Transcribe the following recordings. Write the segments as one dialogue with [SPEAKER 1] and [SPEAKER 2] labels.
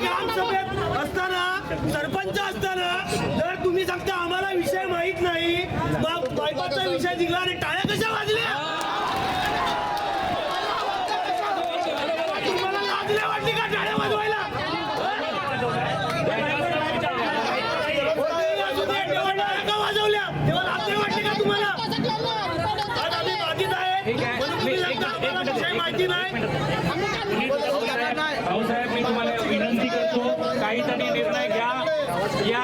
[SPEAKER 1] ग्रामसभेत असताना सरपंच असताना जर तुम्ही सांगता आम्हाला विषय माहीत नाही मग बायपासचा विषय दिला आणि टाळ्या कशा वाजल्या तुम्हाला लाज नाही वाटली का टाळ्या वाजवायला असू दे, तेव्हा टाळ्या का वाजवल्या तेव्हा लाज नाही वाटली का तुम्हाला आज आम्ही बाधित आहे म्हणून तुम्ही सांगता आम्हाला विषय माहिती नाही
[SPEAKER 2] भाऊसाहेब मी तुम्हाला विनंती करतो काहीतरी निर्णय घ्या या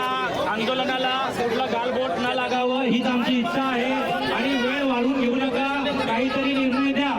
[SPEAKER 2] आंदोलनाला कुठलं गालबोट न लागावं हीच आमची इच्छा आहे आणि वेळ वाढून घेऊ नका काहीतरी निर्णय द्या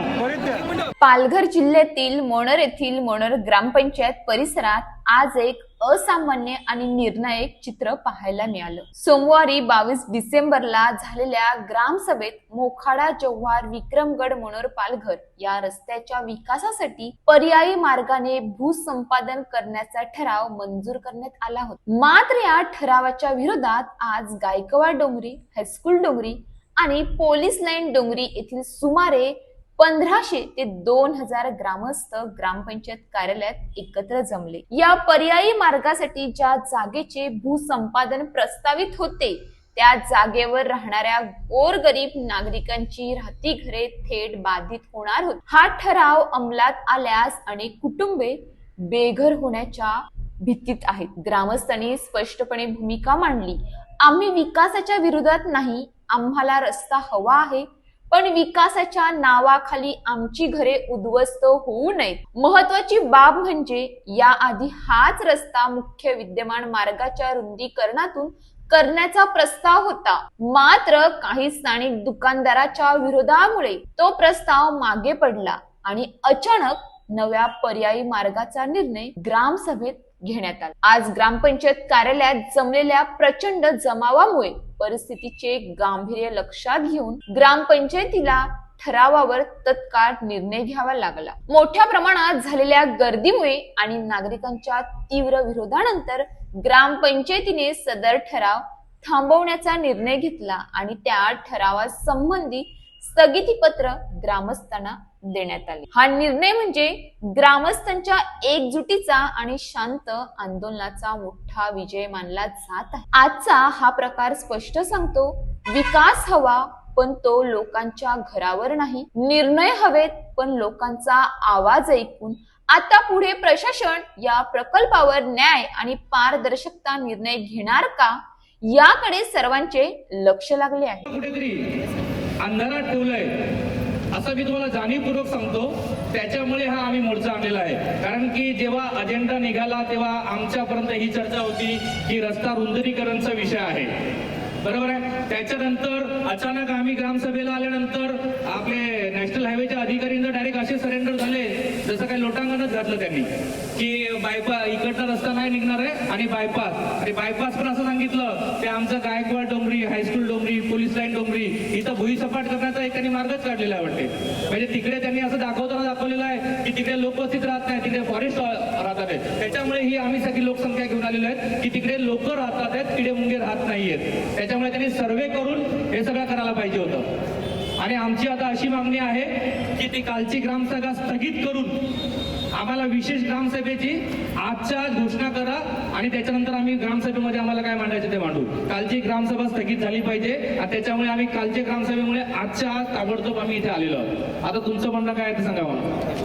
[SPEAKER 3] पालघर जिल्ह्यातील मोणर येथील मोणर ग्रामपंचायत परिसरात आज एक असामान्य आणि निर्णायक चित्र पाहायला मिळालं. सोमवारी बावीस डिसेंबरला झालेल्या ग्रामसभेत मोखाडा जव्हार विक्रमगड मोणर पालघर या रस्त्याच्या विकासासाठी पर्यायी मार्गाने भूसंपादन करण्याचा ठराव मंजूर करण्यात आला होता. मात्र या ठरावाच्या विरोधात आज गायकवाड डोंगरी हायस्कूल डोंगरी आणि पोलीस लाईन डोंगरी येथील सुमारे पंधराशे ते दोन हजार ग्रामस्थ ग्रामपंचायत कार्यालयात एकत्र जमले. या पर्यायी मार्गासाठी ज्या जागेचे भूसंपादन प्रस्तावित होते त्या जागेवर राहणाऱ्या गोरगरीब नागरिकांची राहती घरे थेट बाधित होणार होती. हा ठराव अंमलात आल्यास अनेक कुटुंबे बेघर होण्याच्या भीतीत आहेत. ग्रामस्थांनी स्पष्टपणे भूमिका मांडली. आम्ही विकासाच्या विरोधात नाही आम्हाला रस्ता हवा आहे पण विकासाच्या नावाखाली आमची घरे उद्ध्वस्त होऊ नयेत. महत्वाची बाब म्हणजे याआधी हाच रस्ता मुख्य विद्यमान मार्गाच्या रुंदीकरणातून करण्याचा प्रस्ताव होता. मात्र काही स्थानिक दुकानदाराच्या विरोधामुळे तो प्रस्ताव मागे पडला आणि अचानक नव्या पर्यायी मार्गाचा निर्णय ग्रामसभेत घेण्यात आला. आज ग्रामपंचायत कार्यालयात जमलेल्या प्रचंड जमावामुळे परिस्थितीचे गांभीर्य लक्षात घेऊन ग्रामपंचायतीला ठरावावर तत्काळ निर्णय घ्यावा लागला. मोठ्या प्रमाणात झालेल्या गर्दीमुळे आणि नागरिकांच्या तीव्र विरोधानंतर ग्रामपंचायतीने सदर ठराव थांबवण्याचा निर्णय घेतला आणि त्या ठरावासंबंधी स्थगितीपत्र ग्रामस्थांना देण्यात आले. हा निर्णय म्हणजे ग्रामस्थांच्या एकजुटीचा आणि शांत आंदोलनाचा मोठा विजय मानला जात आहे. आजचा हा प्रकार स्पष्ट सांगतो विकास हवा पण तो लोकांच्या घरावर नाही. निर्णय हवेत पण लोकांचा आवाज ऐकून. आता पुढे प्रशासन या प्रकल्पावर न्याय आणि पारदर्शकता निर्णय घेणार का? याकडे सर्वांचे लक्ष लागले आहे.
[SPEAKER 2] कुठेतरी अंधारात ठेवलंय. असं मी तुम्हाला जाणीवपूर्वक सांगतो. त्याच्यामुळे हा आम्ही मोर्चा आणलेला आहे. कारण की जेव्हा अजेंडा निघाला तेव्हा आमच्यापर्यंत ही चर्चा होती की रस्ता रुंदरीकरणचा विषय आहे. बरोबर आहे? त्याच्यानंतर अचानक आम्ही ग्रामसभेला आल्यानंतर आपले नॅशनल हायवेच्या अधिकारींना डायरेक्ट असे सरेंडर झाले. जसं काही लोटांगणच घातलं त्यांनी की बायपास इकडचा रस्ता नाही निघणार आहे आणि बायपास आणि बायपास पण असं सांगितलं ते आमचं गायकवाड डोंगरी हायस्कूल डोंगरी पोलीस लाईन डोंगरी इथं भुईसपाट करण्याचा एक त्यांनी मार्गच काढलेला आहे वाटते. म्हणजे तिकडे त्यांनी असं दाखवताना दाखवलेलं आहे की तिकडे लोकवस्तीत राहत नाही तिकडे फॉरेस्ट राहतात. आहेत त्याच्यामुळे ही आम्ही सगळी लोकसंख्या घेऊन आलेलो आहेत की तिकडे लोक राहतात आहेत किडे मुंगे राहत नाहीयेत. त्याच्यामुळे त्यांनी सर्वे करून हे सगळं करायला पाहिजे होतं. आणि आमची आता अशी मागणी आहे की ती कालची ग्रामसभा स्थगित करून आम्हाला विशेष ग्रामसभेची आजच्या आज घोषणा करा आणि त्याच्यानंतर आम्ही ग्रामसभेमध्ये आम्हाला काय मांडायचं ते मांडू. कालची ग्रामसभा स्थगित झाली पाहिजे आणि त्याच्यामुळे आम्ही कालच्या ग्रामसभेमुळे आजच्या आज ताबडतोब आम्ही इथे आलेलो आहोत. आता तुमचं म्हणणं काय आहे ते सांगा मला.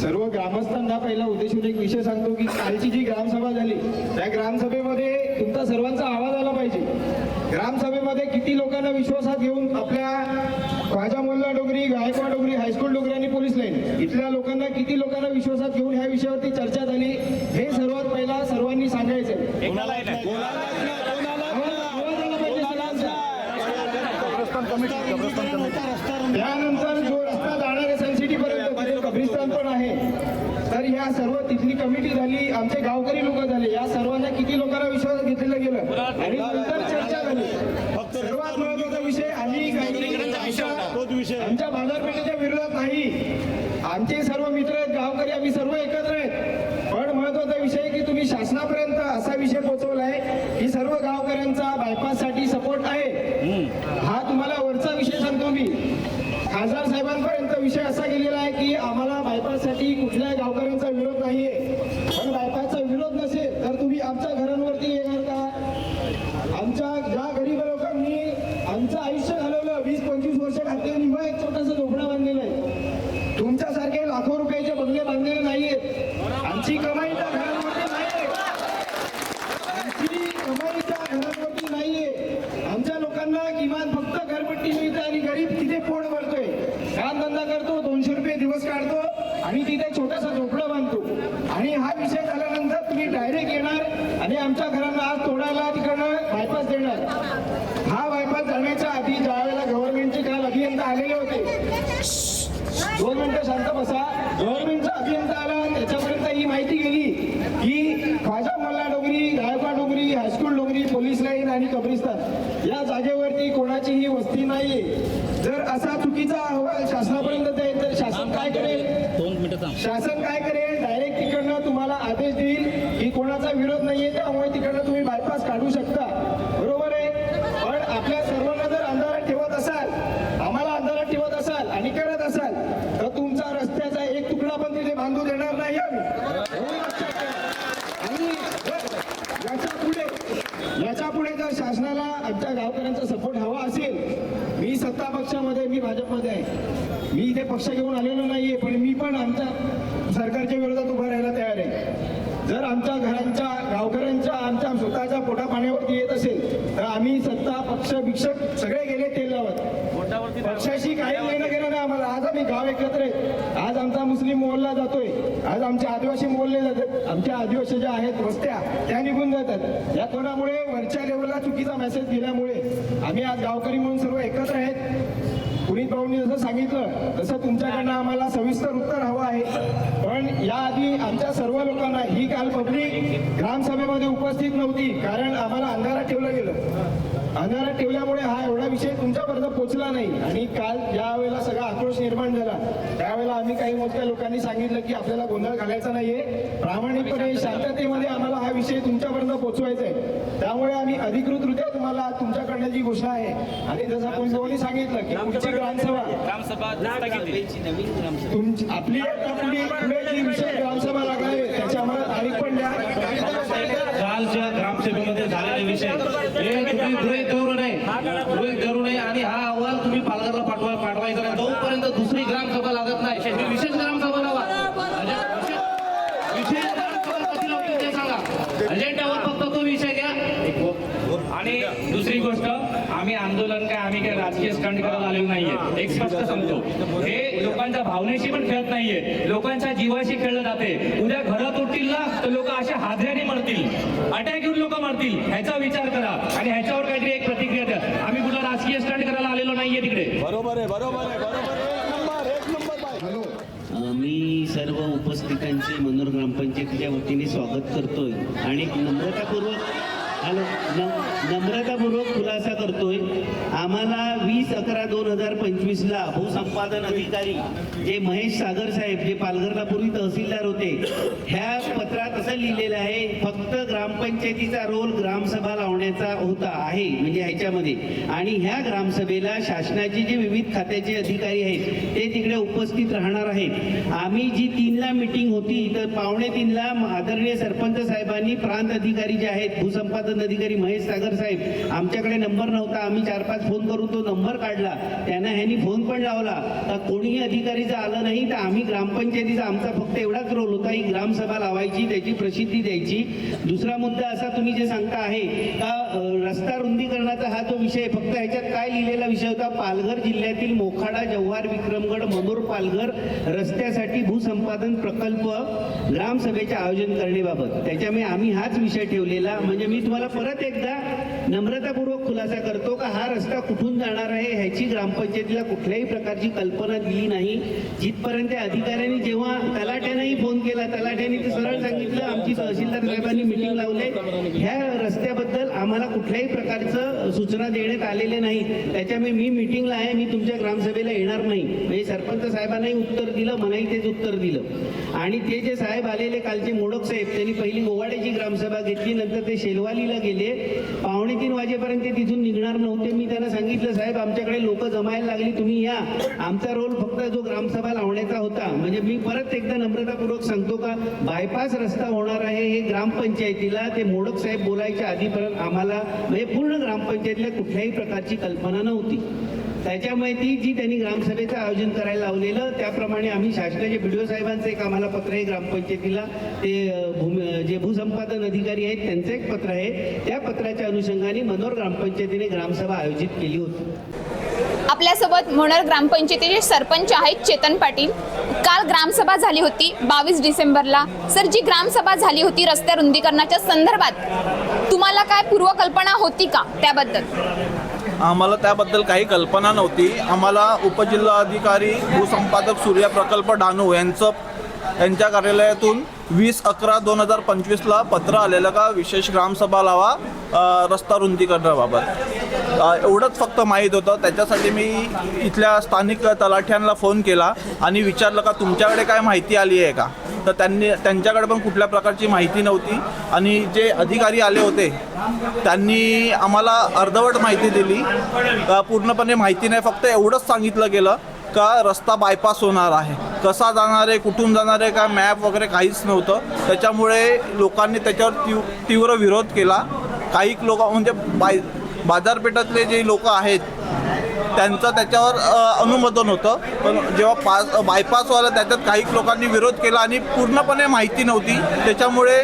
[SPEAKER 4] सर्व ग्रामस्थांना पहिला उद्देशून म्हणजे एक विषय सांगतो की कालची जी ग्रामसभा झाली त्या ग्रामसभेमध्ये तुमचा सर्वांचा आवाज आला पाहिजे. ग्रामसभेमध्ये किती लोकांना विश्वासात घेऊन आपल्या राजा मोल्ला डोगरी गायकवाड डोगरी हायस्कूल डोगरी आणि पोलीस लाईन इथल्या लोकांना किती लोकांना विश्वासात घेऊन ह्या विषयावरती चर्चा झाली हे सर्वात पहिला सर्वांनी सांगायचं. त्यानंतर जो रस्ता जाणार आहे सन सिटी पर्यंत तिथे कब्रिस्तान पण आहे तर ह्या सर्व तिथली कमिटी झाली आमचे गावकरी लोक झाले. या सर्वांना किती लोकांना विश्वासात घेतलेलं गेलं? आणि नंतर चर्चा झाली. सर्वात महत्त्वाचा विषय आम्ही आमच्या बाजारपेठेच्या विरोधात नाही. आमचे सर्व मित्र गावकरी आम्ही सर्व एकत्र आहेत पण महत्त्वाचा विषय आहे की तुम्ही शासनापर्यंत असा विषय पोहोचवलाय की सर्व गावकऱ्यांचा बायपाससाठी सपोर्ट आहे हा तुम्हाला वरचा विषय सांगतो मी खासदार साहेबांपर्यंत विषय असा गेलेला आहे की आम्हाला बायपाससाठी कुठल्याही गावकऱ्यांचा विरोध नाहीये पण बायपासचा विरोध नसेल तर तुम्ही आमच्या घरांवरती येणार का आमच्या ज्या गरीब लोकांनी आमचं आयुष्य घालवलं वीस पंचवीस वर्ष घातले निव्वळ एक छोटासा झोपडा बांधलेला आहे तुमच्यासारखे लाखो रुपयाचे बंगले बांधलेले नाहीयेत आमची कमाई त्या घरांवरती नाहीये आमची कमाई त्या घरांवरती नाहीये आमच्या लोकांना किमान फक्त घरपट्टी मिळते आणि गरीब तिथे पोट भरतोय काम धंदा करतो दोनशे रुपये दिवस काढतो आणि तिथे छोटासा झोपडा बांधतो आणि हा विषय झाल्यानंतर तुम्ही डायरेक्ट येणार आणि आमच्या घरांना आज तोडायला तिकडनं बायपास देणार हा बायपास जाण्याच्या आधी ज्या वेळेला गव्हर्नमेंटचे काल अभियंता आलेले होते दोन मिनिटं शांत बसा गव्हर्नमेंटचा अभियंता आला त्याच्यापर्यंत ही माहिती गेली की Khwaja Malla Dongri Gaikwad Dongri high school Dongri police line आणि कब्रिस्तान या जागेवरती कोणाचीही वस्ती नाहीये जर असा चुकीचा अहवाल शासनापर्यंत जाईल तर शासन काय करेल शासन काय करेल डायरेक्ट तिकडनं तुम्हाला आदेश देईल की कोणाचा विरोध नाहीये त्यामुळे तिकडनं तुम्ही बायपास काढू शकता बरोबर आहे पण आपल्या सर्वांना जर अंधारात ठेवत असाल आम्हाला अंधारात ठेवत असाल आणि करत असाल तर तुमचा रस्त्याचा एक तुकडा पण तिथे बांधू देणार नाही आम्ही एवढं लक्षात ठेवा. आणि याच्यापुढे याच्यापुढे जर शासनाला आमच्या गावकऱ्यांचा सपोर्ट हवा असेल मी सत्ता पक्षामध्ये मी भाजपमध्ये आहे. मी इथे पक्ष घेऊन आलेलो नाहीये पण मी पण आमच्या सरकारच्या विरोधात उभा राहायला तयार आहे. जर आमच्या घरांच्या गावकऱ्यांच्या आमच्या स्वतःच्या पोटा पाण्यावरती येत असेल तर आम्ही सत्ता पक्ष भिक्षक सगळे गेले तेल लावत. पक्षाशी आम्हाला आज आम्ही गाव एकत्र आहे. आज आमचा मुस्लिम मोहल्ला जातोय. आज आमचे आदिवासी मोहल्ले जातात. आमच्या आदिवासी ज्या आहेत वस्त्या त्या निघून जातात. या कोणामुळे? वरच्या लेवलला चुकीचा मेसेज दिल्यामुळे आम्ही आज गावकरी म्हणून सर्व एकत्र आहेत. पुनीत भाऊंनी जसं सांगितलं तसं तुमच्याकडनं आम्हाला सविस्तर उत्तर हवं आहे. पण याआधी आमच्या सर्व लोकांना ही काल पब्लिक ग्रामसभेमध्ये उपस्थित नव्हती कारण आम्हाला अंधारात ठेवलं गेलं. अंधारात ठेवल्यामुळे हा एवढा विषय तुमच्यापर्यंत पोहोचला नाही. आणि काल ज्या वेळेला सगळा आक्रोश निर्माण झाला त्यावेळेला आम्ही काही मोजक्या लोकांनी सांगितलं की आपल्याला गोंधळ घालायचा नाहीये. प्रामाणिकपणे शांततेमध्ये आम्हाला हा विषय तुमच्यापर्यंत पोहोचवायचा आहे त्यामुळे आम्ही अधिकृतरित्या तुम्हाला तुमच्याकडनं जी घोषणा आहे आणि जसं आपण दोन्ही सांगितलं की पुढची ग्रामसभा. तुमची आपली जी विषय ग्रामसभा लागणार आहे त्याची आम्हाला तारीख पण द्या.
[SPEAKER 3] कालच्या ग्रामसभेमध्ये झालेले विषय हे तुम्ही गृहीत धरू नये गृहीत धरू नये आणि हा अहवाल तुम्ही पालघरला पाठवा पाठवायचा नाही जोपर्यंत दुसरी ग्रामसभा लागत नाही ही विशेष ग्रामसभा लावा म्हणजे विशेष- विशेष ग्रामसभा कधी लावली ते सांगा अजेंडावर फक्त तो विषय घ्या आणि दुसरी गोष्ट आम्ही आंदोलन काय आम्ही काय राजकीय स्टंट करायला आलेलो नाहीये एक स्पष्ट सांगतो. हे लोकांच्या भावनेशी पण खेळत नाहीये लोकांच्या जीवाशी खेळलं जाते. उद्या घरात उठतील ना तर लोक अशा हादऱ्याने मरतील. अटॅक येऊन लोक मरतील. ह्याचा विचार करा. आणि ह्याच्यावर काहीतरी एक प्रतिक्रिया द्या. आम्ही कुठला राजकीय स्टंट करायला आलेलो नाहीये तिकडे.
[SPEAKER 5] बरोबर आहे बरोबर आहे
[SPEAKER 6] मी सर्व उपस्थितांचे मनोर ग्रामपंचायतीच्या वतीने स्वागत करतोय. आणि नम्रतापूर्वक हॅलो न नम्रतापूर्वक खुलासा करतोय. आम्हाला वीस अकरा दोन हजार पंचवीसला भूसंपादन अधिकारी जे महेश सागर साहेब जे पालघरला पूर्वी तहसीलदार होते ह्या पत्रात असं लिहिलेलं आहे फक्त ग्रामपंचायतीचा रोल ग्रामसभा लावण्याचा होता आहे म्हणजे ह्याच्यामध्ये. आणि ह्या ग्रामसभेला शासनाचे जे विविध खात्याचे अधिकारी आहेत ते तिकडे उपस्थित राहणार आहेत. आम्ही जी तीनला मिटिंग होती तर पावणे तीनला आदरणीय सरपंच साहेबांनी प्रांत अधिकारी जे आहेत भूसंपादन अधिकारी महेश सागर साहेब आमच्याकडे नंबर नव्हता. आम्ही चार पाच फोन करून तो नंबर काढला. त्यांना ह्यांनी फोन पण लावला. तर कोणीही अधिकारीचं आलं नाही तर आम्ही ग्रामपंचायतीचा आमचा फक्त एवढाच रोल होता. ही ग्रामसभा लावायची त्याची प्रसिद्धी द्यायची. दुसरा मुद्दा असा तुम्ही जे सांगता आहे का रस्ता रुंदीकरणाचा हा जो विषय फक्त ह्याच्यात काय लिहिलेला विषय होता? पालघर जिल्ह्यातील मोखाडा जव्हार विक्रमगड मनोर पालघर रस्त्यासाठी भूसंपादन प्रकल्प ग्रामसभेचे आयोजन करण्याबाबत. त्याच्यामुळे आम्ही हाच विषय ठेवलेला. म्हणजे मी तुम्हाला परत एकदा नम्रतापूर्वक खुलासा करतो का हा रस्ता कुठून जाणार आहे ह्याची ग्रामपंचायतीला कुठल्याही प्रकारची कल्पना दिली नाही. जिथपर्यंत त्या अधिकाऱ्यांनी जेव्हा तलाट्यानेही फोन केला तलाट्याने ते सरळ सांगितलं आमची तहसीलदार साहेबांनी मिटिंग लावले. ह्या रस्त्याबद्दल आम्हाला आम्हाला कुठल्याही प्रकारचं सूचना देण्यात आलेले नाही त्याच्यामुळे मी मिटिंगला आहे मी तुमच्या ग्रामसभेला येणार नाही. म्हणजे सरपंच साहेबांनाही उत्तर दिलं मलाही तेच उत्तर दिलं. आणि ते जे साहेब आलेले कालचे मोडक साहेब त्यांनी पहिली गोवाड्याची ग्रामसभा घेतली नंतर ते शेलवालीला गेले. पावणे तीन वाजेपर्यंत ते तिथून निघणार नव्हते. मी त्यांना सांगितलं साहेब आमच्याकडे लोक जमायला लागली तुम्ही या. आमचा रोल फक्त जो ग्रामसभा लावण्याचा होता. म्हणजे मी परत एकदा नम्रतापूर्वक सांगतो का बायपास रस्ता होणार आहे हे ग्रामपंचायतीला ते मोडक साहेब बोलायच्या आधीपर्यंत आम्हाला म्हणजे पूर्ण ग्रामपंचायतीला कुठल्याही प्रकारची कल्पना नव्हती. त्याच्यामुळे ती जी त्यांनी ग्रामसभेचं आयोजन करायला लावलेलं त्याप्रमाणे आम्ही शासनाचे बीडीओ साहेबांचं एक आम्हाला पत्र आहे ग्रामपंचायतीला. ते भूमी जे भूसंपादन अधिकारी आहेत त्यांचं एक पत्र आहे. त्या पत्राच्या अनुषंगाने मनोर ग्रामपंचायतीने ग्रामसभा आयोजित केली होती.
[SPEAKER 7] आपल्यासोबत मोनर ग्रामपंचायतीचे सरपंच आहेत चेतन पाटील. काल ग्रामसभा झाली होती बावीस डिसेंबरला. सर जी ग्रामसभा झाली होती रस्त्या रुंदीकरणाच्या संदर्भात तुम्हाला काय पूर्वकल्पना होती का त्याबद्दल?
[SPEAKER 5] आम्हाला त्याबद्दल काही कल्पना नव्हती. आम्हाला उपजिल्हाधिकारी भूसंपादक सूर्य प्रकल्प डानू यांचं यांच्या कार्यालयातून वीस अकरा दोन हजार पंचवीसला पत्र आलेलं का? विशेष ग्रामसभा लावा रस्ता रुंदीकरणाबाबत. एवढंच फक्त माहीत होतं. त्याच्यासाठी मी इथल्या स्थानिक तलाठ्यांना फोन केला आणि विचारलं का तुमच्याकडे काय माहिती आली आहे का? तर त्यांनी त्यांच्याकडे पण कुठल्या प्रकारची माहिती नव्हती. आणि जे अधिकारी आले होते त्यांनी आम्हाला अर्धवट माहिती दिली. पूर्णपणे माहिती नाही फक्त एवढंच सांगितलं गेलं का रस्ता बायपास होणार आहे. कसा जाणार आहे कुठून जाणार आहे का मॅप वगैरे काहीच नव्हतं. त्याच्यामुळे लोकांनी त्याच्यावर तीव तीव्र विरोध केला. काही लोक म्हणजे बाय बाजारपेठातले जे लोक आहेत त्यांचं त्याच्यावर अनुमोदन होतं. पण जेव्हा पास बायपास व्हायला त्याच्यात काही लोकांनी विरोध केला आणि पूर्णपणे माहिती नव्हती त्याच्यामुळे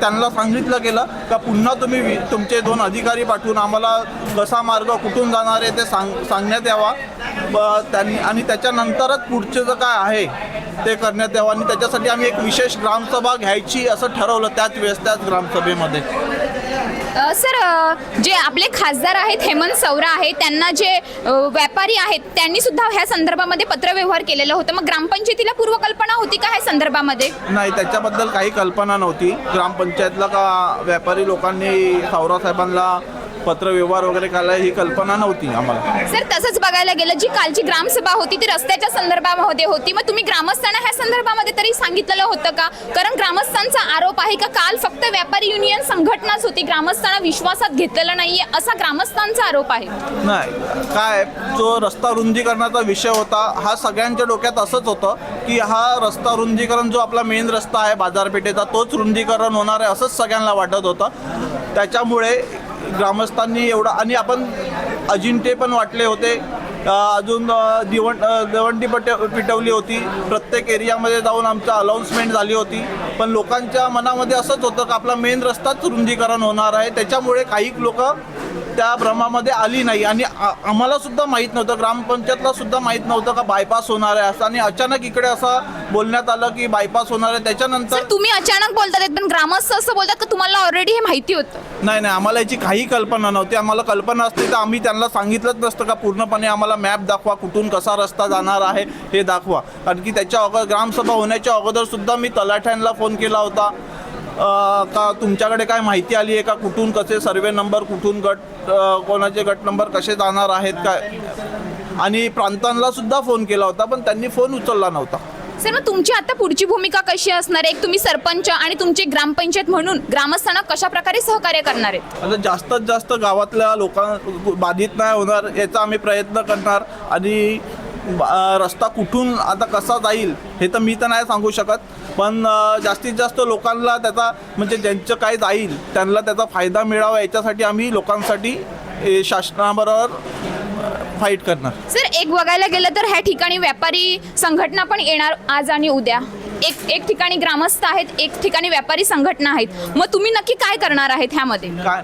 [SPEAKER 5] त्यांना सांगितलं गेलं का पुन्हा तुम्ही वि- तुमचे दोन अधिकारी पाठवून आम्हाला कसा मार्ग कुठून जाणार आहे ते सांग सांगण्यात यावा. ब- त्यांनी आणि त्याच्यानंतरच पुढचं जे काय आहे ते करण्यात यावं. आणि त्याच्यासाठी आम्ही एक विशेष ग्रामसभा घ्यायची असं ठरवलं त्याच वेळेस त्याच ग्रामसभेमध्ये.
[SPEAKER 7] सर जे आपले खासदार आहेत हेमंत सौरा आहेत त्यांना जे व्यापारी आहेत त्यांनी सुद्धा ह्या संदर्भामध्ये पत्रव्यवहार केलेलं होतं. मग ग्रामपंचायतीला पूर्वकल्पना होती का ह्या संदर्भामध्ये?
[SPEAKER 5] नाही त्याच्याबद्दल काही कल्पना नव्हती. ग्रामपंचायतला का व्यापारी लोकांनी सावरासाहेबांना पत्र व्यवहार वगैरे केला ही कल्पना नव्हती आम्हाला.
[SPEAKER 7] सर तसंच बघायला गेलं जी कालची ग्रामसभा होती ती रस्त्याच्या संदर्भामध्ये होती. मग तुम्ही ग्रामस्थांना ह्या संदर्भामध्ये तरी सांगितलेलं होतं का? कारण ग्रामस्थांचा आरोप आहे का काल फक्त व्यापारी ग्रामस्थांना विश्वासात घेतलेला नाहीये असा ग्रामस्थांचा आरोप आहे.
[SPEAKER 5] नाही. काय जो रस्ता रुंदीकरणाचा विषय होता हा सगळ्यांच्या डोक्यात असंच होतं की हा रस्ता रुंदीकरण जो आपला मेन रस्ता आहे बाजारपेठेचा तोच रुंदीकरण होणार आहे असंच सगळ्यांना वाटत होतं. त्याच्यामुळे ग्रामस्थांनी एवढा आणि आपण अजिंठे पण वाटले होते अजून दिवण दिवंडी दवंडी पट पिटवली होती. प्रत्येक एरियामध्ये जाऊन आमचं अनाऊन्समेंट झाली होती. पण लोकांच्या मनामध्ये असंच होतं का आपला मेन रस्ताच रुंदीकरण होणार आहे. त्याच्यामुळे काही लोक त्या भ्रमामध्ये आली नाही. आणि आ- आम्हाला सुद्धा माहीत नव्हतं ग्रामपंचायतला सुद्धा माहीत नव्हतं का बायपास होणार आहे असं. आणि अचानक इकडे असं बोलण्यात आलं की बायपास होणार आहे. त्याच्यानंतर
[SPEAKER 7] सर तुम्ही अचानक बोलतात पण ग्रामस्थ असं बोलतात का तुम्हाला ऑलरेडी हे माहिती होतं?
[SPEAKER 5] नाही नाही आम्हाला याची काही कल्पना नव्हती. आम्हाला कल्पना असते तर आम्ही त्यांना सांगितलंच नसतं का पूर्णपणे आम्हाला मॅप दाखवा कुठून कसा रस्ता जाणार आहे हे दाखवा. कारण की त्याच्या अगोदर ग्रामसभा होण्याच्या अगोदर सुद्धा मी तलाठ्यांना फोन केला होता. अं, का तुमच्याकडे काय माहिती आली आहे का? कुठून कसे सर्वे नंबर कुठून गट कोणाचे गट नंबर कसे जाणार आहेत काय? आणि प्रांतांना सुद्धा फोन केला होता पण त्यांनी फोन उचलला नव्हता.
[SPEAKER 7] सर मग तुमची आता पुढची भूमिका कशी असणार? आहे एक तुम्ही सरपंच आणि तुमची ग्रामपंचायत म्हणून ग्रामस्थांना कशा प्रकारे सहकार्य करणार आहेत?
[SPEAKER 5] आता जास्तीत जास्त गावातल्या लोकां बाधित नाही होणार याचा आम्ही प्रयत्न करणार. आणि रस्ता कुठून आता कसा जाईल हे तर मी तर नाही सांगू शकत. पण जास्तीत जास्त लोकांना त्याचा म्हणजे ज्यांचं काय जाईल त्यांना त्याचा फायदा मिळावा याच्यासाठी आम्ही लोकांसाठी शासनाबरोबर फाईट करणार.
[SPEAKER 7] सर एक बघायला गेलं तर ह्या ठिकाणी व्यापारी संघटना पण येणार आज आणि उद्या. एक एक ठिकाणी ग्रामस्थ आहेत एक ठिकाणी व्यापारी संघटना आहेत. मग तुम्ही नक्की काय करणार आहेत ह्यामध्ये?
[SPEAKER 5] काय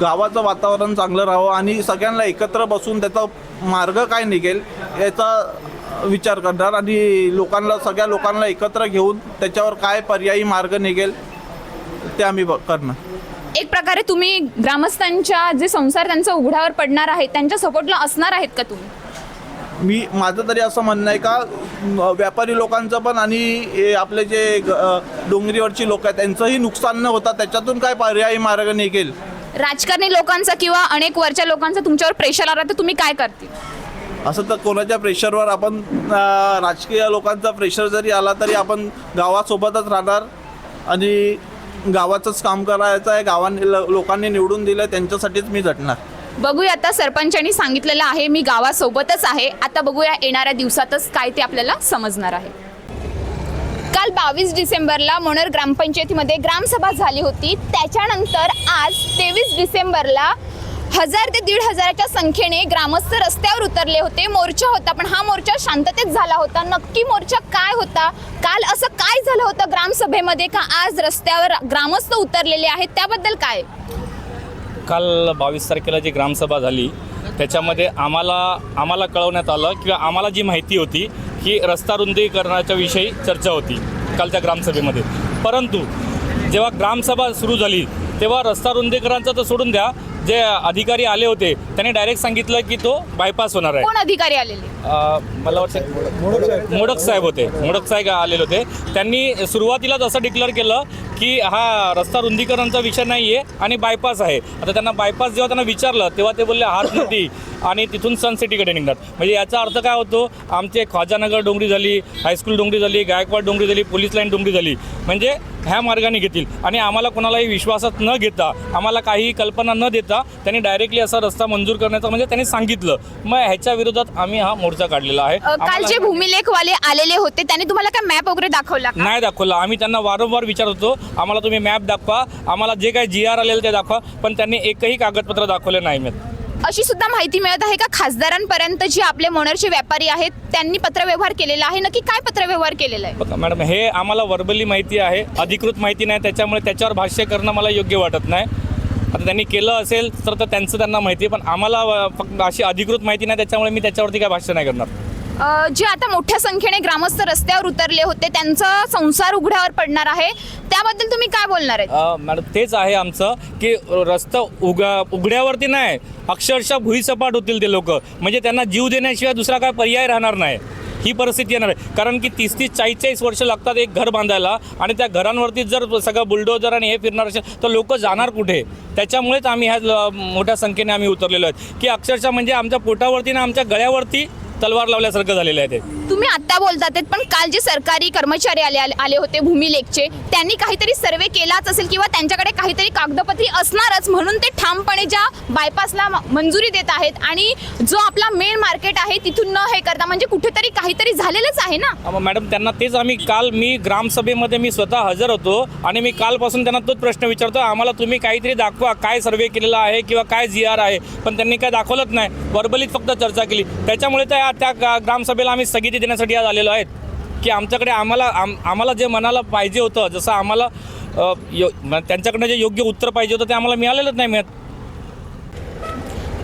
[SPEAKER 5] गावाचं वातावरण चांगलं राहावं आणि सगळ्यांना एकत्र बसून त्याचा मार्ग काय निघेल याचा विचार करणार आणि लोकांना सगळ्या लोकांना एकत्र घेऊन त्याच्यावर काय पर्यायी मार्ग निघेल ते आम्ही ब- करणार.
[SPEAKER 7] एक प्रकारे तुम्ही ग्रामस्थांच्या जे संसार त्यांचा उघड्यावर पडणार आहे त्यांच्या सपोर्टला असणार आहेत का तुम्ही?
[SPEAKER 5] मी माझं तरी असं म्हणणं आहे का व्यापारी लोकांचं पण आणि हे आपले जे डोंगरीवरची लोक आहेत त्यांचंही नुकसान न होता त्याच्यातून काय पर्यायी मार्ग निघेल?
[SPEAKER 7] राजकारणी लोकांचा किंवा अनेक वरच्या लोकांचा तुमच्यावर प्रेशर आला तर तुम्ही काय करतील?
[SPEAKER 5] असं तर कोणाच्या प्रेशरवर आपण अ, राजकीय लोकांचा प्रेशर जरी आला तरी आपण गावासोबतच राहणार आणि गावाचंच काम करायचं आहे गावांनी ल- लोकांनी निवडून दिलं त्यांच्यासाठीच मी झटणार.
[SPEAKER 7] बघूया आता सरपंचांनी सांगितलेलं आहे मी गावासोबतच आहे. आता बघूया येणाऱ्या दिवसातच काय ते आपल्याला समजणार आहे. काल बावीस डिसेंबरला मनोर ग्रामपंचायतीमध्ये ग्रामसभा झाली होती. त्याच्यानंतर आज तेवीस डिसेंबरला हजार ते दीड हजाराच्या संख्येने ग्रामस्थ रस्त्यावर उतरले होते. मोर्चा होता पण हा मोर्चा शांततेत झाला होता. नक्की मोर्चा काय होता? काल असं काय झालं होतं ग्रामसभेमध्ये का आज रस्त्यावर ग्रामस्थ उतरलेले आहेत? त्याबद्दल काय?
[SPEAKER 2] काल बावीस तारखेला जी ग्रामसभा झाली त्याच्यामध्ये आम्हाला आम्हाला कळवण्यात आलं किंवा आम्हाला जी माहिती होती की रस्ता रुंदीकरणाच्या विषयी चर्चा होती कालच्या ग्रामसभेमध्ये. परंतु जेव्हा ग्रामसभा सुरू झाली तेव्हा रस्ता रुंदीकरणाचं तर सोडून द्या जे अधिकारी आले होते त्यांनी डायरेक्ट सांगितलं की तो बायपास होणार आहे.
[SPEAKER 7] कोण अधिकारी आलेले?
[SPEAKER 2] अ, मला वाटतं मोडक साहेब होते. मोडक साहेब आलेले होते. त्यांनी सुरुवातीलाच असं डिक्लेअर केलं की हा रस्ता रुंदीकरणचा विषय नाही आहे आणि बायपास आहे. आता त्यांना बायपास जेव्हा त्यांना विचारलं तेव्हा ते बोलले हात नदी आणि तिथून सन सिटीकडे निघणार. म्हणजे याचा अर्थ काय होतो आमचे ख्वाजानगर डोंगरी झाली हायस्कूल डोंगरी झाली गायकवाड डोंगरी झाली पोलीस लाईन डोंगरी झाली. म्हणजे ह्या मार्गाने घेतील. आणि आम्हाला कोणालाही विश्वासात न घेता आम्हाला काही कल्पना न देता त्यांनी डायरेक्टली असा रस्ता मंजूर करण्याचं म्हणजे त्यांनी सांगितलं. मग ह्याच्या विरोधात आम्ही हा मोर्चा काढलेला आहे.
[SPEAKER 7] काल जे भूमिलेखवाले आलेले होते त्यांनी तुम्हाला काय मॅप वगैरे दाखवला
[SPEAKER 2] नाही दाखवला. आम्ही त्यांना वारंवार विचारत होतो आम्हाला तुम्ही मॅप दाखवा. आम्हाला जे काही जी आर आलेलं ते दाखवा. पण त्यांनी एकही कागदपत्र दाखवले नाही मी
[SPEAKER 7] अशी सुद्धा माहिती मिळत आहे का? खासदारांपर्यंत जे आपले मोनरचे व्यापारी आहेत त्यांनी पत्रव्यवहार केलेला आहे. नक्की काय पत्रव्यवहार केलेला आहे?
[SPEAKER 2] बघा मॅडम हे आम्हाला वर्बली माहिती आहे. अधिकृत माहिती नाही त्याच्यामुळे त्याच्यावर भाष्य करणं मला योग्य वाटत नाही. आता त्यांनी केलं असेल तर तर त्यांचं त्यांना माहिती आहे पण आम्हाला फक्त अशी अधिकृत माहिती नाही त्याच्यामुळे मी त्याच्यावरती काय भाष्य नाही करणार.
[SPEAKER 7] जे आता मोठ्या संख्येने ग्रामस्थ रस्त्यावर उतरले होते त्यांचा संसार उघड्यावर पडणार आहे. त्याबद्दल तुम्ही काय बोलणार आहे
[SPEAKER 2] मॅडम तेच आहे आमचं की रस्ता उगा उघड्यावरती नाही अक्षरशः भुईसपाट होतील ते लोक. म्हणजे त्यांना जीव देण्याशिवाय दुसरा काय पर्याय राहणार नाही. ही परिस्थिती येणार आहे. कारण की तीस तीस चाळीस चाळीस वर्ष लागतात एक घर बांधायला आणि त्या घरांवरती जर सगळं बुलडोजर आणि हे फिरणार असेल तर लोक जाणार कुठे? त्याच्यामुळेच आम्ही ह्या मोठ्या संख्येने आम्ही उतरलेलो आहेत. की अक्षरशः म्हणजे आमच्या पोटावरती ना आमच्या गळ्यावरती तलवार लावल्यासारखं झालेलं आहे ते.
[SPEAKER 7] तुम्ही आता बोलतात पण काल जे सरकारी कर्मचारी आले आले- होते भूमिलेखचे त्यांनी काहीतरी सर्वे केलाच असेल किंवा त्यांच्याकडे काहीतरी कागदपत्री असणारच म्हणून ते ठामपणे ज्या बायपासला म- मंजुरी देत आहेत आणि जो आपला मेन मार्केट आहे तिथून न हे करता म्हणजे कुठेतरी काहीतरी झालेलंच आहे ना?
[SPEAKER 2] मॅडम त्यांना तेच आम्ही काल मी ग्रामसभेमध्ये मी स्वतः हजर होतो आणि मी कालपासून त्यांना तोच प्रश्न विचारतो आम्हाला तुम्ही काहीतरी दाखवा काय सर्वे केलेला आहे किंवा काय जी आर आहे पण त्यांनी काय दाखवलंच नाही. वर्बलीत फक्त चर्चा केली. त्याच्यामुळे त्या त्या ग्रामसभेला आम्ही स्थगिती देण्यासाठी आज आलेलो आहेत की आमच्याकडे आम्हाला आम आम्हाला जे मनाला पाहिजे होतं जसं आम्हाला यो म- त्यांच्याकडनं जे योग्य उत्तर पाहिजे होतं ते आम्हाला मिळालेलंच नाही मिळत.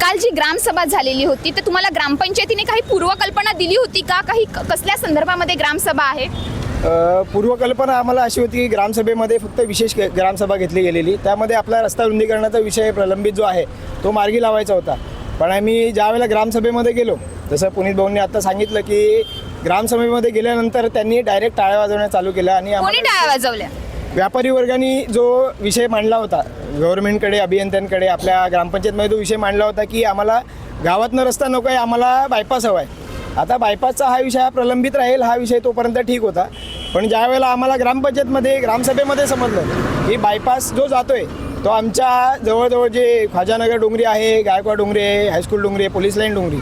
[SPEAKER 7] काल जी ग्रामसभा झालेली होती तर तुम्हाला ग्रामपंचायतीने काही पूर्वकल्पना दिली होती का? काही कसल्या संदर्भामध्ये ग्रामसभा आहे?
[SPEAKER 4] पूर्वकल्पना आम्हाला अशी होती की ग्रामसभेमध्ये फक्त विशेष ग्रामसभा घेतली गेलेली. त्यामध्ये आपला रस्ता रुंदीकरणाचा विषय प्रलंबित जो आहे तो मार्गी लावायचा होता. पण आम्ही ज्यावेळेला ग्रामसभेमध्ये गेलो जसं पुनीत भाऊंनी आता सांगितलं की ग्रामसभेमध्ये गेल्यानंतर त्यांनी डायरेक्ट टाळ्या वाजवणं चालू केलं आणि
[SPEAKER 7] कोणी
[SPEAKER 4] आम्हाला-
[SPEAKER 7] टाळ्या वाजवल्या?
[SPEAKER 4] व्यापारी वर्गाने जो विषय मांडला होता गव्हर्नमेंटकडे अभियंत्यांकडे आपल्या ग्रामपंचायतमध्ये जो विषय मांडला होता की आम्हाला गावातनं रस्ता नको आहे आम्हाला बायपास हवा आहे आता बायपासचा हा विषय हा प्रलंबित राहील हा विषय तोपर्यंत ठीक होता. पण ज्या वेळेला आम्हाला ग्रामपंचायतमध्ये ग्रामसभेमध्ये समजलं की बायपास जो जातोय तो आमच्या जवळजवळ जे ख्वाजानगर डोंगरी आहे गायकवाड डोंगरी आहे हायस्कूल डोंगरी आहे पोलीस लाईन डोंगरी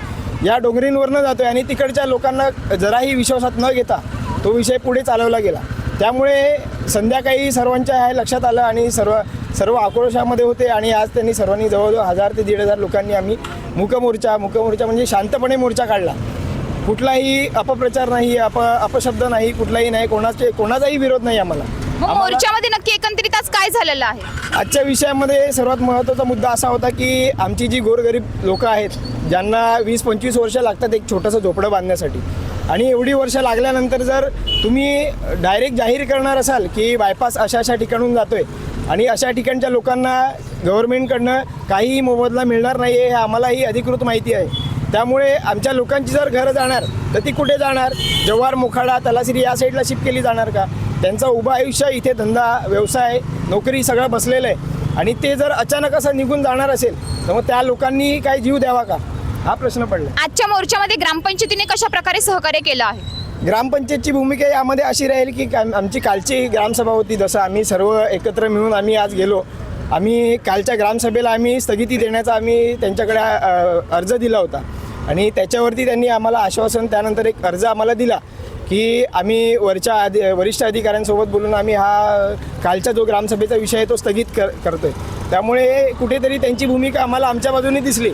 [SPEAKER 4] या डोंगरींवरनं आहे आणि तिकडच्या लोकांना जराही विश्वासात न घेता तो विषय पुढे चालवला गेला. त्यामुळे संध्याकाळी सर्वांच्या ह्या लक्षात आलं आणि सर्व सर्व आक्रोशामध्ये होते आणि आज त्यांनी सर्वांनी जवळजवळ हजार ते दीड हजार लोकांनी आम्ही मुकमोर्चा मुकमोर्चा म्हणजे शांतपणे मोर्चा काढला. कुठलाही अपप्रचार नाही अप अपशब्द नाही कुठलाही नाही कोणाचे कोणाचाही विरोध नाही आम्हाला.
[SPEAKER 7] मग मोर्चामध्ये नक्की एकंदरीत आज काय झालेलं आहे?
[SPEAKER 4] आजच्या विषयामध्ये सर्वात महत्त्वाचा मुद्दा असा होता की आमची जी गोरगरीब लोकं आहेत ज्यांना वीस पंचवीस वर्ष लागतात एक छोटंसं झोपडं बांधण्यासाठी. आणि एवढी वर्ष लागल्यानंतर जर तुम्ही डायरेक्ट जाहीर करणार असाल की बायपास अशा अशा ठिकाणून जातोय आणि अशा ठिकाणच्या लोकांना गव्हर्नमेंटकडनं काहीही मोबदला मिळणार नाही आहे हे आम्हालाही अधिकृत माहिती आहे. त्यामुळे आमच्या लोकांची जर घरं जाणार तर ती कुठे जाणार? जव्हार मोखाडा तलासरी या साईडला शिफ्ट केली जाणार का? त्यांचं उभं आयुष्य इथे धंदा व्यवसाय नोकरी सगळं बसलेलं आहे. आणि ते जर अचानक असं निघून जाणार असेल तर मग त्या लोकांनी काय जीव द्यावा का? हा प्रश्न पडला.
[SPEAKER 7] आजच्या मोर्चामध्ये ग्रामपंचायतीने कशा प्रकारे सहकार्य केलं आहे?
[SPEAKER 4] ग्रामपंचायतची भूमिका यामध्ये अशी राहील की आमची कालची ग्रामसभा होती जसं आम्ही सर्व एकत्र मिळून आम्ही आज गेलो. आम्ही कालच्या ग्रामसभेला आम्ही स्थगिती देण्याचा आम्ही त्यांच्याकडे अर्ज दिला होता. आणि त्याच्यावरती त्यांनी आम्हाला आश्वासन त्यानंतर एक अर्ज आम्हाला दिला. की आम्ही वरच्या आधी वरिष्ठ अधिकाऱ्यांसोबत बोलून आम्ही हा कालचा जो ग्रामसभेचा विषय आहे तो स्थगित कर करतो आहे त्यामुळे कुठेतरी त्यांची भूमिका आम्हाला आमच्या बाजूने दिसली.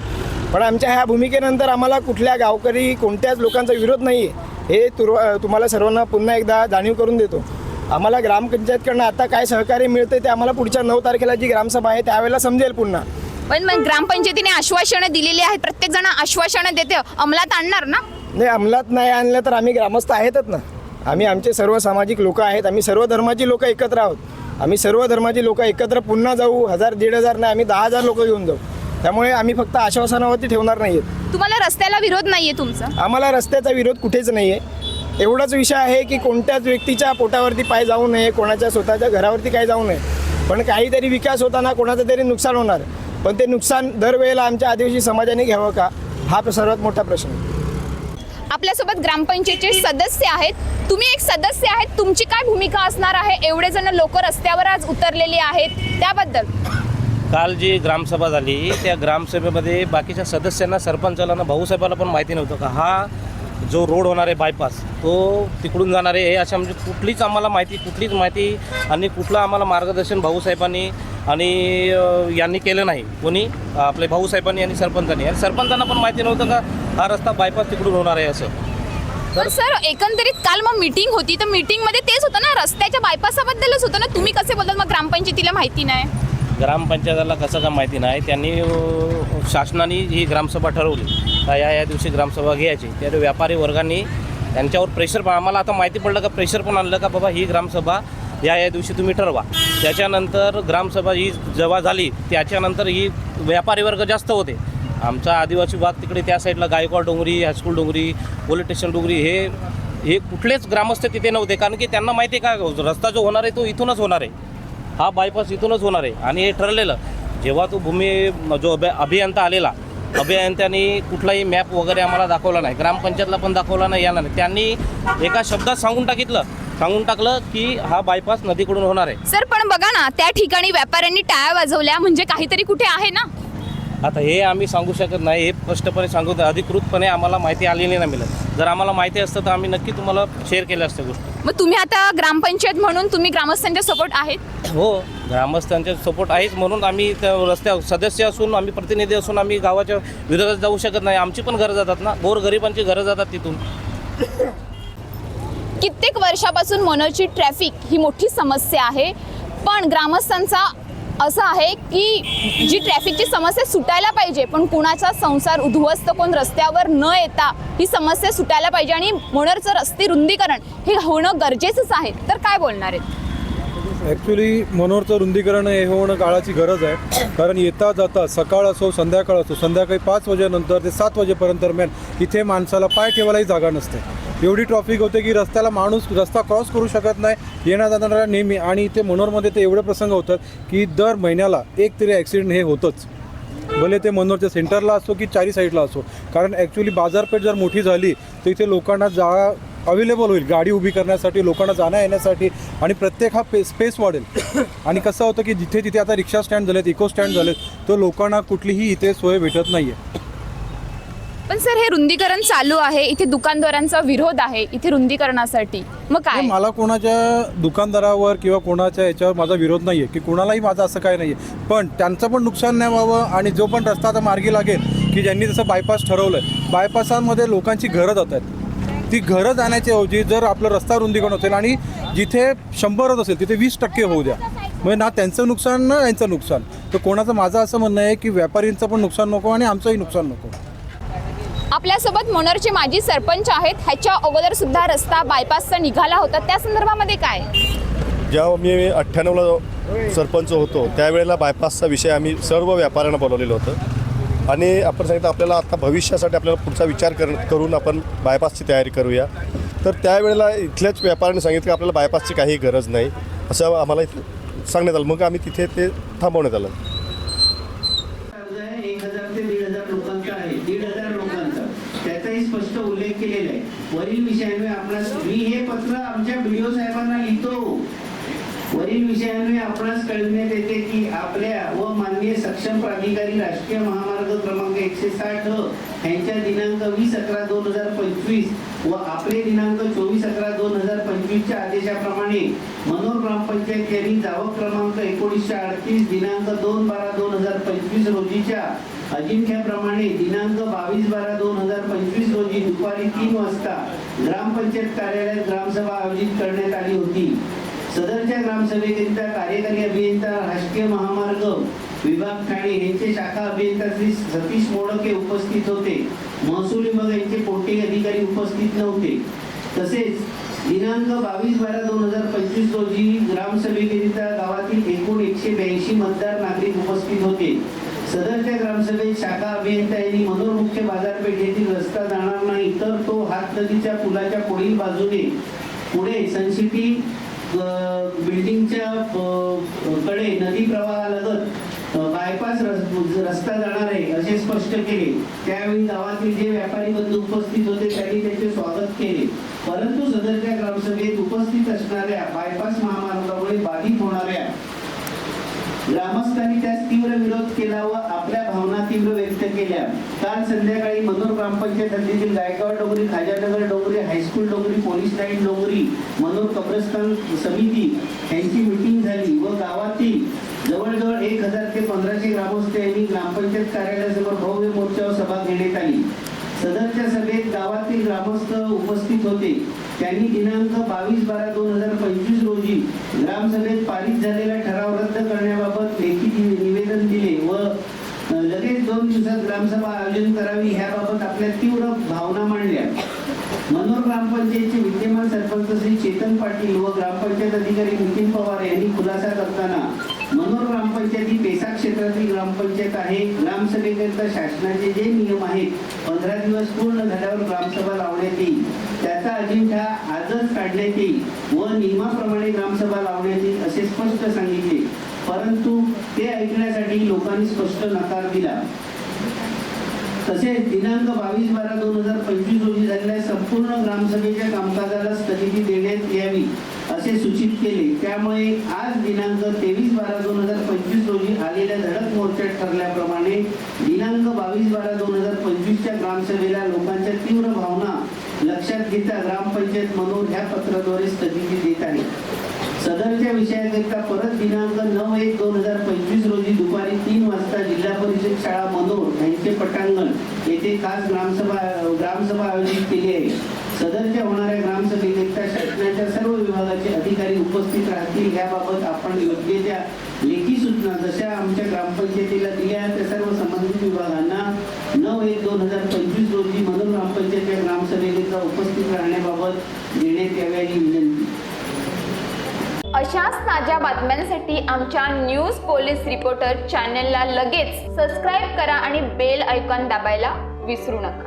[SPEAKER 4] पण आमच्या ह्या भूमिकेनंतर आम्हाला कुठल्या गावकरी कोणत्याच लोकांचा विरोध नाही आहे हे तुर तुम्हाला सर्वांना पुन्हा एकदा जाणीव करून देतो. आम्हाला ग्रामपंचायतकडनं आता काय सहकार्य मिळतं ते आम्हाला पुढच्या नऊ तारखेला जी ग्रामसभा आहे त्यावेळेला समजेल पुन्हा.
[SPEAKER 7] पण मग ग्रामपंचायतीने आश्वासनं दिलेली आहेत. प्रत्येक जण आश्वासनं देते. अंमलात आणणार ना?
[SPEAKER 4] नाही अंमलात नाही आणलं तर आम्ही ग्रामस्थ आहेतच ना. आम्ही आमचे सर्व सामाजिक लोक आहेत आम्ही सर्व धर्माची लोक एकत्र आहोत. आम्ही सर्व धर्माची लोक एकत्र पुन्हा जाऊ हजार दीड हजार नाही आम्ही दहा हजार लोक घेऊन जाऊ. त्यामुळे आम्ही फक्त आश्वासनावरती ठेवणार नाही
[SPEAKER 7] तुम्हाला रस्त्याला विरोध नाहीये तुमचा?
[SPEAKER 4] आम्हाला रस्त्याचा विरोध कुठेच नाही आहे एवढाच विषय आहे की कोणत्याच व्यक्तीच्या पोटावरती पाय जाऊ नये कोणाच्या स्वतःच्या घरावरती काय जाऊ नये. पण काहीतरी विकास होताना कोणाचं तरी नुकसान होणार. पण ते नुकसान दरवेळेला आमच्या आदिवासी समाजाने घ्यावं का? हा सर्वात मोठा प्रश्न आहे.
[SPEAKER 7] आपल्यासोबत ग्रामपंचायतीचे सदस्य आहेत. तुम्ही एक सदस्य आहेत. तुमची काय भूमिका असणार आहे? एवढे जण लोक रस्त्यावर आज उतरलेली आहेत. त्याबद्दल.
[SPEAKER 8] काल जी ग्रामसभा झाली त्या ग्रामसभेमध्ये बाकीच्या सदस्यांना सरपंचाला ना भाऊसाहेबाला पण माहिती नव्हतं का हा जो रोड होणार आहे बायपास तो तिकडून जाणार आहे हे अशा म्हणजे कुठलीच आम्हाला माहिती कुठलीच माहिती आणि कुठलं आम्हाला मार्गदर्शन भाऊसाहेबांनी आणि यांनी केलं नाही. कोणी? आपले भाऊसाहेबांनी आणि सरपंचांनी. आणि सरपंचांना पण माहिती नव्हतं का हा रस्ता बायपास तिकडून होणार आहे असं.
[SPEAKER 7] पण सर एकंदरीत काल मग मीटिंग होती तर मीटिंगमध्ये तेच होतं ना रस्त्याच्या बायपासाबद्दलच होतं ना? तुम्ही कसे बोलतात मग ग्रामपंचायतीला माहिती नाही.
[SPEAKER 8] ग्रामपंचायताला कसं का माहिती नाही. त्यांनी अ, शासनाने ही ग्रामसभा ठरवली का या या दिवशी ग्रामसभा घ्यायची. त्या व्यापारी वर्गांनी त्यांच्यावर प्रेशर पण आम्हाला आता माहिती पडलं का? प्रेशर पण आणलं का? बाबा ही ग्रामसभा या या दिवशी तुम्ही ठरवा. त्याच्यानंतर ग्रामसभा ही जेव्हा झाली त्याच्यानंतर ही व्यापारी वर्ग जास्त होते. आमचा आदिवासी भाग तिकडे त्या साईडला गायकवाड डोंगरी हायस्कूल डोंगरी पोलीस स्टेशन डोंगरी हे हे कुठलेच ग्रामस्थ तिथे नव्हते. कारण की त्यांना माहिती आहे का रस्ता जो होणार आहे तो इथूनच होणार आहे. हा बायपास इथूनच होणार आहे. आणि हे ठरलेलं जेव्हा तो भूमी जो अभि अभियंता आलेला अभियंत्यांनी कुठलाही मॅप वगैरे आम्हाला दाखवला नाही. ग्रामपंचायतला पण दाखवला नाही याला नाही. त्यांनी एका शब्दात सांगून टाकितलं सांगून टाकलं की हा बायपास नदीकडून होणार आहे.
[SPEAKER 7] सर पण बघा ना त्या ठिकाणी व्यापाऱ्यांनी टाळ्या वाजवल्या म्हणजे काहीतरी कुठे आहे ना?
[SPEAKER 8] आता हे आम्ही सांगू शकत नाही हे स्पष्टपणे सांगू अधिकृतपणे आम्हाला माहिती आलेली नाही मिळत. जर आम्हाला माहिती असतं तर आम्ही नक्की तुम्हाला शेअर केल्या असत्या गोष्टी.
[SPEAKER 7] मग तुम्ही आता ग्रामपंचायत म्हणून तुम्ही ग्रामस्थांच्या सपोर्ट आहेत?
[SPEAKER 8] हो ग्रामस्थांचे सपोर्ट आहेच म्हणून आम्ही त्या रस्त्या सदस्य असून आम्ही प्रतिनिधी असून आम्ही गावाच्या विरोधात जाऊ शकत नाही. आमची पण घरं जातात ना. गोरगरिबांची घरं जातात तिथून.
[SPEAKER 7] कित्येक वर्षापासून मनोरची ट्रॅफिक ही मोठी समस्या आहे. पण ग्रामस्थांचा असं आहे की जी ट्रॅफिकची समस्या सुटायला पाहिजे पण कुणाचा संसार उद्ध्वस्त कोण रस्त्यावर न येता ही समस्या सुटायला पाहिजे आणि मनोरचं रस्ते रुंदीकरण हे होणं गरजेचंच आहे. तर काय बोलणार आहेत?
[SPEAKER 9] ॲक्च्युली मनोरचं रुंदीकरण हे होणं काळाची गरज आहे. कारण येता जाता सकाळ असो संध्याकाळ असो संध्याकाळी पाच वाजेनंतर ते सात वाजेपर्यंत दरम्यान इथे माणसाला पाय ठेवायलाही जागा नसते. एवढी ट्रॉफिक होते की रस्त्याला माणूस रस्ता क्रॉस करू शकत नाही. येण्या जाणारा नेहमी आणि इथे मनोरमध्ये ते एवढे प्रसंग होतात की दर महिन्याला एक तरी ॲक्सिडेंट हे होतंच. भले ते मनोरच्या सेंटरला असो की चारी साईडला असो. कारण ॲक्च्युली बाजारपेठ जर मोठी झाली तर इथे लोकांना जागा अवेलेबल होईल. गाडी उभी करण्यासाठी लोकांना जाण्या येण्यासाठी आणि प्रत्येक हा पे स्पेस वाढेल. आणि कसं होतं की जिथे तिथे आता रिक्षा स्टँड झालेत इको स्टँड झालेत तर लोकांना कुठलीही इथे सोय भेटत नाही आहे
[SPEAKER 7] पण सर हे रुंदीकरण चालू आहे. इथे दुकानदारांचा विरोध आहे. इथे रुंदीकरणासाठी. मग काय?
[SPEAKER 9] मला कोणाच्या दुकानदारावर किंवा कोणाच्या याच्यावर माझा विरोध नाही आहे की कोणालाही माझं असं काय नाही आहे पण त्यांचं पण नुकसान नाही व्हावं आणि जो पण रस्ता आता मार्गी लागेल की ज्यांनी जसं बायपास ठरवलं आहे बायपासांमध्ये लोकांची घरं जात आहेत ती घरं जाण्याच्या ऐवजी जर आपलं रस्ता रुंदीकरण असेल आणि जिथे शंभरच असेल तिथे वीस टक्के होऊ द्या. म्हणजे ना त्यांचं नुकसान ना यांचं नुकसान. तर कोणाचं माझं असं म्हणणं आहे की व्यापारींचं पण नुकसान नको आणि आमचंही नुकसान नको.
[SPEAKER 7] आपल्यासोबत मनोरचे माजी सरपंच आहेत. ह्याच्या अगोदर सुद्धा रस्ता बायपासचा निघाला होता. त्या संदर्भामध्ये काय?
[SPEAKER 10] जेव्हा मी अठ्ठ्याण्णवला सरपंच होतो त्यावेळेला बायपासचा विषय आम्ही सर्व व्यापाऱ्यांना बोलवलेलं होतं. आणि आपण सांगितलं आपल्याला आता भविष्यासाठी आपल्याला पुढचा विचार कर करून आपण बायपासची तयारी करूया. तर त्यावेळेला इथल्याच व्यापाऱ्याने सांगितलं की आपल्याला बायपासची काही गरज नाही. असं आम्हाला इथे सांगण्यात आलं. मग आम्ही तिथे ते थांबवण्यात आलं.
[SPEAKER 6] हे स्पष्ट उल्लेख केलेला आहे. वरील विषयांवर आपण मी हे पत्र आमच्या बीडीओ साहेबांना लिहितो. वरील विषयांवर आपणास कळविण्यात येते की आपल्या व माननीय सक्षम प्राधिकारी राष्ट्रीय महामार्ग क्रमांक एकशे साठ यांच्या दिनांक वीस अकरा दोन हजार पंचवीस व आपले दिनांक चोवीस अकरा दोन हजार पंचवीसच्या आदेशाप्रमाणे मनोर ग्रामपंचायत यांनी जावक क्रमांक एकोणीसशे अडतीस दिनांक दोन बारा दोन हजार पंचवीस रोजीच्या अजिंठ्याप्रमाणे दिनांक बावीस बारा दोन हजार पंचवीस रोजी दुपारी तीन वाजता ग्रामपंचायत कार्यालयात ग्रामसभा आयोजित करण्यात आली होती. सदरच्या ग्रामसभेकरिता कार्यकारी अभियंता राष्ट्रीय महामार्ग विभाग ठाणे यांचे शाखा अभियंता श्री सतीश मोडके उपस्थित होते. महसूल विभाग यांचे कोणतेही अधिकारी उपस्थित नव्हते. तसेच दिनांक बावीस बारा दोन हजार पंचवीस रोजी ग्रामसभेकरिता गावातील एकूण एकशे ब्याऐंशी मतदार नागरिक उपस्थित होते. सदरच्या ग्रामसभेत शाखा अभियंता यांनी मनोर मुख्य बाजारपेठ येथील रस्ता जाणार नाही तर तो हात नदीच्या पुलाच्या पुढील बाजूने. पुढे सनसिटी बिल्डिंगच्या कडे नदी प्रवाहालगत बायपास रस्ता जाणार आहे असे स्पष्ट केले. त्यावेळी गावातील जे व्यापारी बंधू उपस्थित होते त्यांनी त्याचे स्वागत केले. परंतु सदरच्या ग्रामसभेत उपस्थित असणाऱ्या बायपास महामार्गामुळे बाधित होणाऱ्या ग्रामस्थांनी त्यास तीव्र विरोध केला व आपल्या भावना तीव्र व्यक्त केल्या. काल संध्याकाळी मनोर ग्रामपंचायत हद्दीतील गायकवाड डोंगरी खाजानगर डोंगरी हायस्कूल डोंगरी पोलीस लाईन डोंगरी मनोर कब्रस्थान समिती यांची मिटिंग झाली व गावातील जवळजवळ एक हजार ते पंधराशे ग्रामस्थ यांनी ग्रामपंचायत कार्यालयासमोर भव्य मोर्चावर सभा घेण्यात आली. सदरच्या सभेत गावातील ग्रामस्थ उपस्थित होते. त्यांनी दिनांक बावीस बारा दोन हजार पंचवीस रोजी ग्रामसभेत पारित झालेला ठराव रद्द करण्याबाबत लेखी निवेदन दिले व लगेच दोन दिवसात ग्रामसभा आयोजन करावी ह्याबाबत आपल्या तीव्र भावना मांडल्या. मनोर ग्रामपंचायतचे विद्यमान सरपंच श्री चेतन पाटील व ग्रामपंचायत अधिकारी नितीन पवार यांनी खुलासा करताना मनोर ग्रामपंचायत ही पेसा क्षेत्रातील ग्रामपंचायत आहे. ग्रामसभेकरिता शासनाचे जे नियम आहेत पंधरा दिवस पूर्ण झाल्यावर ग्रामसभा लावण्यात येईल. त्याचा अजिंठा आजच काढण्यात येईल व नियमाप्रमाणे ग्रामसभा लावण्यात येईल असे स्पष्ट सांगितले. परंतु ते ऐकण्यासाठी लोकांनी स्पष्ट नकार दिला. तसेच दिनांक बावीस बारा दोन हजार पंचवीस रोजी झालेल्या संपूर्ण ग्रामसभेच्या कामकाजाला स्थगिती देण्यात यावी असे सूचित केले. त्यामुळे आज दिनांक तेवीस बारा दोन हजार पंचवीस रोजी आलेल्या धडक मोर्चात ठरल्याप्रमाणे दिनांक बावीस बारा दोन हजार पंचवीसच्या ग्रामसभेला लोकांच्या तीव्र भावना लक्षात घेता ग्रामपंचायत मनोर ह्या पत्राद्वारे स्थगिती देत आहे. सदरच्या विषयाकरिता परत दिनांक नऊ एक दोन हजार पंचवीस रोजी दुपारी तीन वाजता जिल्हा परिषद शाळा मनोर यांचे पटांगण येथे खास ग्रामसभा ग्रामसभा आयोजित केली आहे. सदरच्या होणाऱ्या ग्रामसभेकरिता शासनाच्या सर्व विभागाचे अधिकारी उपस्थित राहतील याबाबत आपण योग्य त्या लेखी सूचना जशा आमच्या ग्रामपंचायतीला दिल्या त्या सर्व संबंधित विभागांना नऊ एक दोन हजार पंचवीस रोजी मनोर ग्रामपंचायतच्या ग्रामसभेकरिता उपस्थित राहण्याबाबत देण्यात यावी विनंती.
[SPEAKER 7] अशाच ताज्या बातम्यांसाठी आमच्या न्यूज पोलीस रिपोर्टर चॅनलला लगेच सबस्क्राईब करा आणि बेल ऐकॉन दाबायला विसरू नका.